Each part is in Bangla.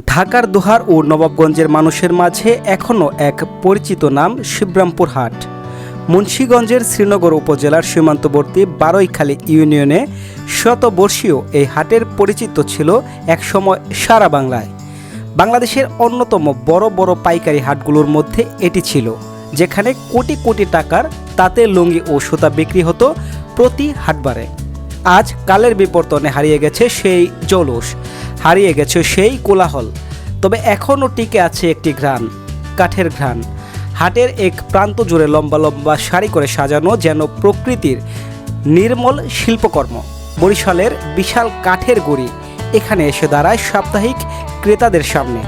ঢাকার দোহার ও নবাবগঞ্জের মানুষের মাঝে এখনও এক পরিচিত নাম শিবরামপুর হাট। মুন্সীগঞ্জের শ্রীনগর উপজেলার সীমান্তবর্তী বারৈখালী ইউনিয়নে শতবর্ষীয় এই হাটের পরিচিত ছিল একসময় সারা বাংলায়। বাংলাদেশের অন্যতম বড় বড় পাইকারি হাটগুলোর মধ্যে এটি ছিল, যেখানে কোটি কোটি টাকার তাতে লুঙ্গি ও সুতা বিক্রি হতো প্রতি হাটবারে। আজ কালের বিবর্তনে হারিয়ে গেছে সেই জলুস, হারিয়ে গেছে সেই কোলাহল। তবে এখনও টিকে আছে একটি ঘ্রাণ, কাঠের ঘ্রাণ। হাটের এক প্রান্ত জুড়ে লম্বা লম্বা শাড়ি করে সাজানো যেন প্রকৃতির নির্মল শিল্পকর্ম। বরিশালের বিশাল কাঠের গুড়ি এখানে এসে দাঁড়ায় সাপ্তাহিক ক্রেতাদের সামনে।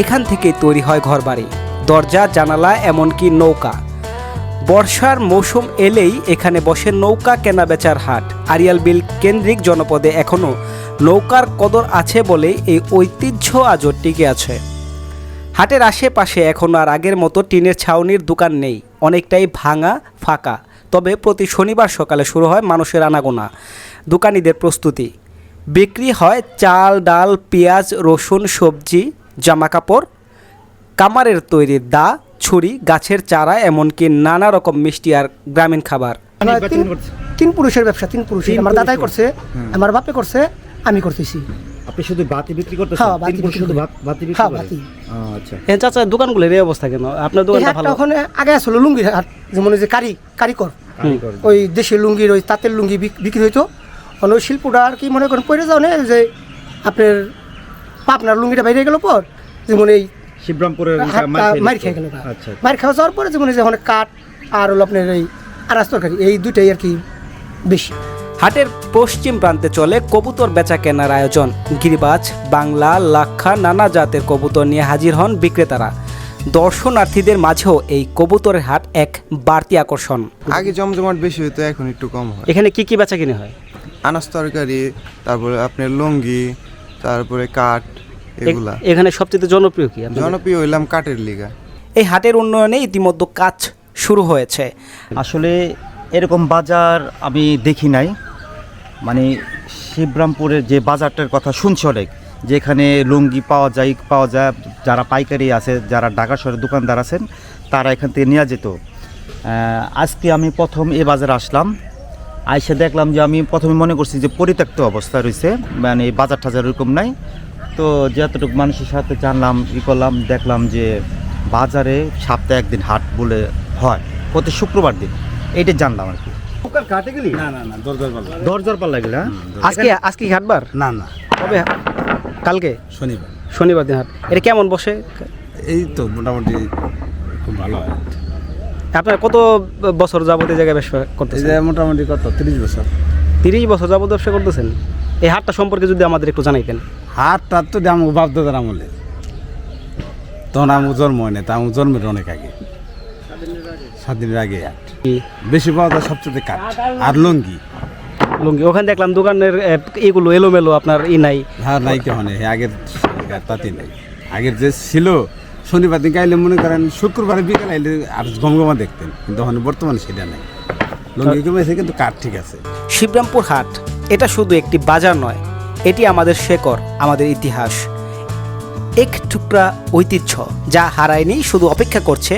এখান থেকেই তৈরি হয় ঘরবাড়ি, দরজা, জানালা, এমনকি নৌকা। বর্ষার মৌসুম এলেই এখানে বসে নৌকা কেনাবেচার হাট। আরিয়াল বিল কেন্দ্রিক জনপদে এখনও নৌকার কদর আছে বলে এই ঐতিহ্য আজও টিকে আছে। হাটের আশেপাশে এখন আর আগের মতো টিনের ছাউনির দোকান নেই। অনেকটাই ভাঙা, ফাঁকা। তবে প্রতি শনিবার সকালে শুরু হয় মানুষের আনাগোনা, দোকানিদের প্রস্তুতি। বিক্রি হয় চাল, ডাল, পেঁয়াজ, রসুন, সবজি, জামাকাপড়, কামারের তৈরি দা ছুরি গাছের চারা এমনকি নানা রকম মিষ্টি আর গ্রামীণ খাবার। তিন তিন পুরুষের ব্যবসা তিন পুরুষের। আমার দাদাই করছে আমার বাপে করছে আমি করতেছি। আপনি শুধু বাতি বিক্রি করতেছেন? হ্যাঁ, বাতি বিক্রি শুধু বাতি বিক্রি হ্যাঁ? বাতি। আচ্ছা। এ চাচা দোকানগুলোর এই অবস্থা কেন? আপনার দোকানটা ভালো? ওখানে আগে আসলো লুঙ্গির হাট যেমন ওই যে কারি কারিকর ওই দেশের লুঙ্গির ওই তাঁতের লুঙ্গি বিক- বিক্রি হইতো। অন্য ওই শিল্পটা আর কি মনে করেন পড়ে যাও না যে আপনার পাপনার লুঙ্গিটা বাইরে গেল পর যেমন এই শিবরামপুরের মার খেয়ে গেল আচ্ছা মার খাওয়া যাওয়ার পরে যেমন যে ওখানে কাঠ আর হলো আপনার এই তরকারি এই দুটাই আর কি বেশি। হাটের পশ্চিম প্রান্তে চলে কবুতর বেচা কেনার আয়োজন। গিরিবাজ বাংলা লাক্ষা নানা জাতের কবুতর নিয়ে হাজির হন বিক্রেতারা। দর্শনার্থীদের মাঝেও এই কবুতরের হাট এক বাড়তি আকর্ষণ। আগে জমজমাট বেশি হতো এখন একটু কম হয়। এখানে কি কি বেচা কিনে হয়? আনাজ তরকারি তারপরে আপনার লুঙ্গি তারপরে কাঠ এগুলা। এখানে সবচেয়ে জনপ্রিয় কি জনপ্রিয় হইলাম কাঠের লিগা। এই হাটের উন্নয়নে ইতিমধ্যে কাজ শুরু হয়েছে। আসলে এরকম বাজার আমি দেখি নাই। মানে শিবরামপুরের যে বাজারটার কথা শুনছি অনেক যেখানে লুঙ্গি পাওয়া যায় পাওয়া যায় যারা পাইকারি আছে যারা ঢাকা শহরে দোকানদার আছেন তারা এখান থেকে নেওয়া যেত। আজকে আমি প্রথম এ বাজারে আসলাম। আইসে দেখলাম যে আমি প্রথমে মনে করছি যে পরিত্যক্ত অবস্থা রয়েছে মানে বাজার টাজার এরকম নাই। তো যতটুকু মানুষের সাথে জানলাম ই করলাম দেখলাম যে বাজারে সপ্তাহে একদিন হাট বলে হয় প্রতি শুক্রবার দিন। এইটা জানলাম আর কি। কাটে গেলি? না না না দরজার পাল্লা দরজার পাল্লা গেলে আজকে আজকে হাটবার না না। কবে কালকে? শনিবার। শনিবার দিন হাট। এটা কেমন বসে? এই তো মোটামুটি খুব ভালো হয়। আপনার কত বছর যাবত এই জায়গায় ব্যবসা এই করতেছেন মোটামুটি কত? তিরিশ বছর। তিরিশ বছর যাবত ব্যবসা করতেছেন? এই হাটটা সম্পর্কে যদি আমাদের একটু জানাইতেন। হাট টাট তো আমার বাপ দাদার আমলে। তখন আমার জন্ম হয় না তা আমার জন্মের অনেক আগে। স্বাধীনের আগে হাট। বেশি পাওয়া যায় সবচেয়ে কাঠ। আর লঙ্গি। লুঙ্গি ওখানে দেখলাম দোকানের এগুলো এলোমেলো আপনার ই নাই। হ্যাঁ নাই কেমন আগের তাতে নাই। আগের যে ছিল শনিবার দিন গাইলে মনে করেন শুক্রবারে বিকেল আইলে আর গমগমা দেখতেন কিন্তু এখন বর্তমানে সেটা নাই। লঙ্গি কমেছে কিন্তু কাঠ ঠিক আছে। শিবরামপুর হাট এটা শুধু একটি বাজার নয় এটি আমাদের শেকড়, আমাদের ইতিহাস। এক টুকরা ঐতিহ্য যা হারায়নি, শুধু অপেক্ষা করছে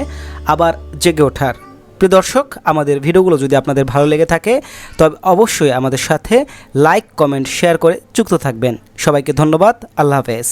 আবার জেগে ওঠার। প্রিয় দর্শক, আমাদের ভিডিওগুলো যদি আপনাদের ভালো লেগে থাকে, তবে অবশ্যই আমাদের সাথে লাইক, কমেন্ট, শেয়ার করে যুক্ত থাকবেন। সবাইকে ধন্যবাদ, আল্লাহ হাফেজ।